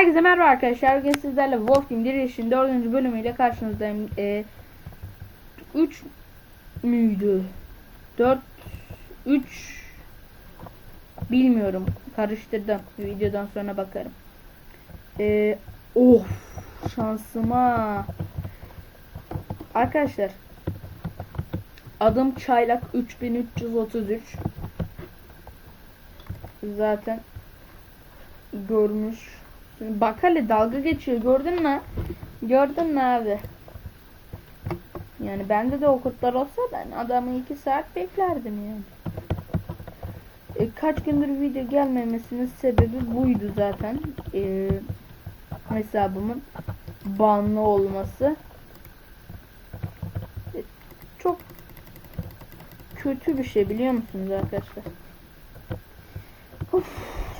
Herkese merhaba arkadaşlar. Bugün sizlerle Wolf Team Diriş'in 4. bölümüyle karşınızdayım. Ee, 3 müydü? 4 3 bilmiyorum. Karıştırdım. Videodan sonra bakarım. Ee, of şansıma. Arkadaşlar adım Çaylak 3333 zaten görmüş. Şimdi bak hele dalga geçiyor gördün mü? Gördün mü abi? Yani bende de o kurtlar olsa ben adamı iki saat beklerdim yani. E, kaç gündür video gelmemesinin sebebi buydu zaten. E, hesabımın banlı olması. E, çok kötü bir şey biliyor musunuz arkadaşlar? Of,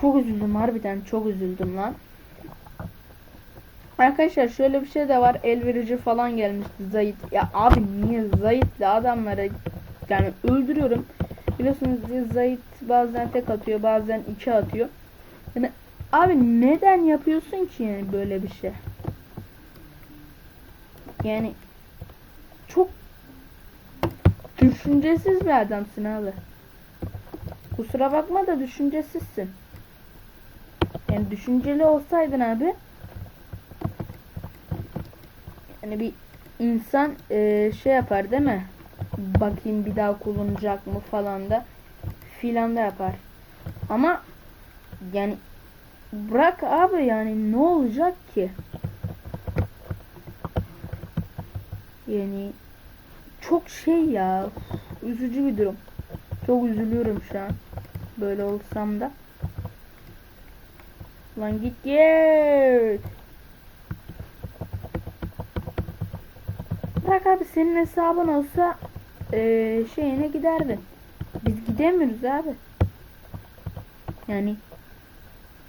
çok üzüldüm harbiden çok üzüldüm lan. Arkadaşlar şöyle bir şey de var el verici falan gelmişti Zayit. Ya abi niye Zayit'le adamları yani öldürüyorum. Biliyorsunuz Zayit bazen tek atıyor bazen iki atıyor. Yani abi neden yapıyorsun ki yani böyle bir şey? Yani çok düşüncesiz bir adamsın abi. Kusura bakma da düşüncesizsin. Yani düşünceli olsaydın abi yani bir insan e, şey yapar değil mi? Bakayım bir daha kullanacak mı falan da filan da yapar. Ama yani bırak abi yani ne olacak ki? Yani çok şey ya üzücü bir durum. Çok üzülüyorum şu an. Böyle olsam da. Lan git git. Bırak abi senin hesabın olsa ee, şeyine giderdin. Biz gidemiyoruz abi. Yani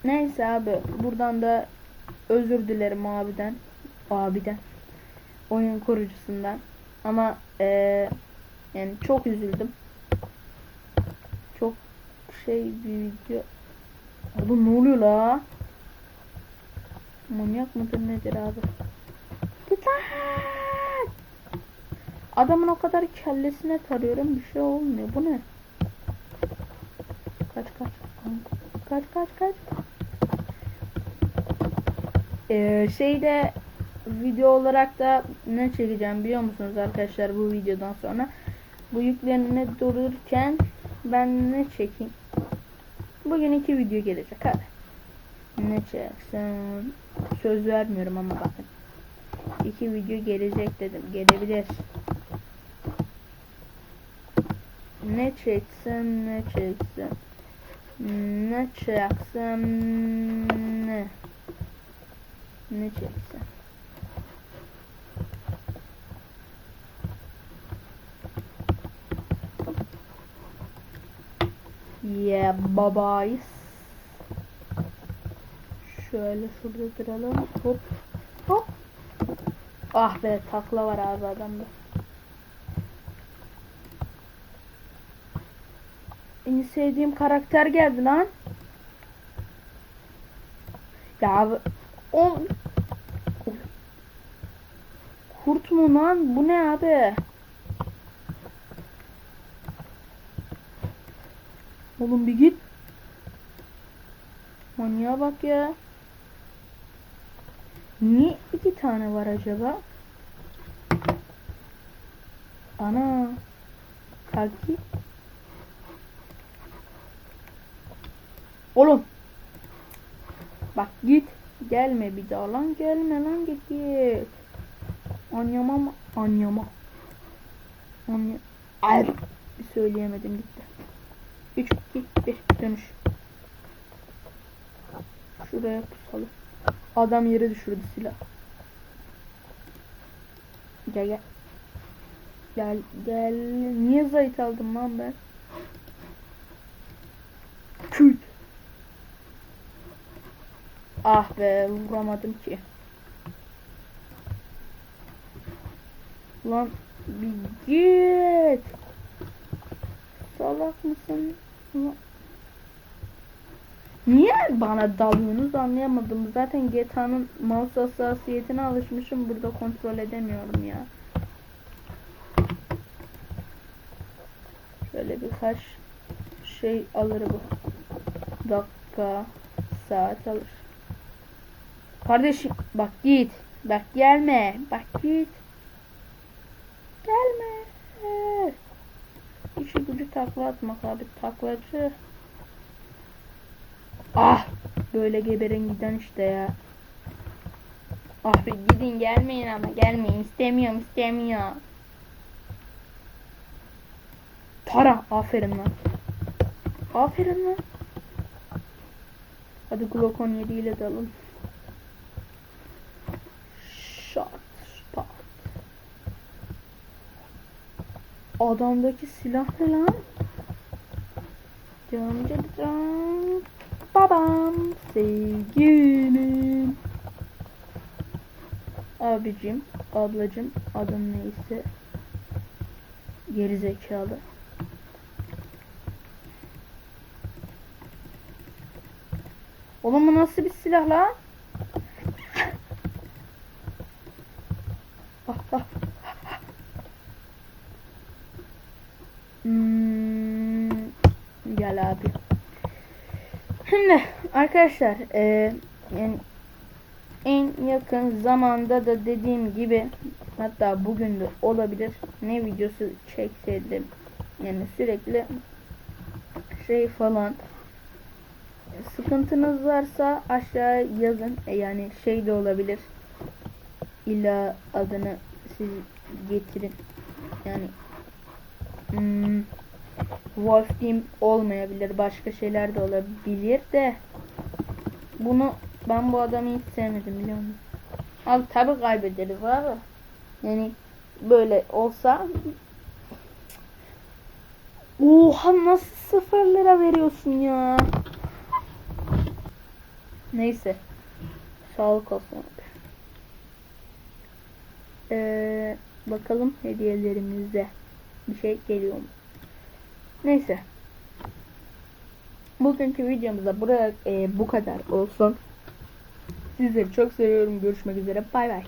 neyse abi buradan da özür dilerim abiden. Abiden. Oyun kurucusundan. Ama ee, yani çok üzüldüm. Çok şey bir video. Abi ne oluyor la? Manyak mıdır nedir abi? Git! Adamın o kadar kellesine tarıyorum bir şey olmuyor. Bu ne? Kaç kaç. Kaç kaç kaç. Ee, şeyde video olarak da ne çekeceğim biliyor musunuz arkadaşlar bu videodan sonra? Bu yüklenme dururken ben ne çekeyim? Bugün iki video gelecek hadi. Ne çeksin? Söz vermiyorum ama bakın. İki video gelecek dedim. Gelebilir. Ne çeksin ne çeksin. Ne çeksin ne? Ne çeksin? Yeah babayız. Şöyle şurada duralım. Hop. Hop. Ah be takla var abi adamda. En sevdiğim karakter geldi lan. Ya o Kurt mu lan? Bu ne abi? Oğlum bir git. Manyağa bak ya. Niye iki tane var acaba? Ana. Kalki. Oğlum. Bak git. Gelme bir daha lan gelme lan git git. Anyama? Anyama. Anya. Ay. Söyleyemedim gitti. 3, 2, 1 dönüş. Şuraya pusalım. Adam yere düşürdü silah. Gel gel. Gel gel. Niye zayıf aldım lan ben? Ah be vuramadım ki. Lan bir git. Salak mısın? Lan. Niye bana dalıyorsunuz anlayamadım. Zaten GTA'nın mouse hassasiyetine alışmışım. Burada kontrol edemiyorum ya. Şöyle birkaç şey alır bu. Dakika, saat alır. Kardeşim bak git. Bak gelme. Bak git. Gelme. İşi gücü takla atmak abi. Taklacı. Ah. Böyle geberin giden işte ya. Abi gidin gelmeyin ama gelmeyin. İstemiyorum istemiyorum. Para. Aferin lan. Aferin lan. Hadi Glock 17 ile dalın. Adamdaki silah ne lan? Cam cam. Babam sevgilim. Abicim, ablacım, adın neyse. Geri zekalı. Oğlum bu nasıl bir silah lan? Ah, ah. Hmm, gel abi. Şimdi arkadaşlar e, yani en yakın zamanda da dediğim gibi hatta bugün de olabilir ne videosu çekseydim yani sürekli şey falan. Sıkıntınız varsa aşağı yazın. E, yani şey de olabilir. İlla adını siz getirin. Yani hmm, Wolf Team olmayabilir. Başka şeyler de olabilir de. Bunu ben bu adamı hiç sevmedim biliyor musun? Al tabi kaybederiz abi. Yani böyle olsa Oha nasıl sıfır lira veriyorsun ya? Neyse. Sağlık olsun abi. Ee, bakalım hediyelerimize bir şey geliyor mu? Neyse. Bugünkü videomuzda buraya e, bu kadar olsun. Sizleri çok seviyorum. Görüşmek üzere. Bay bay.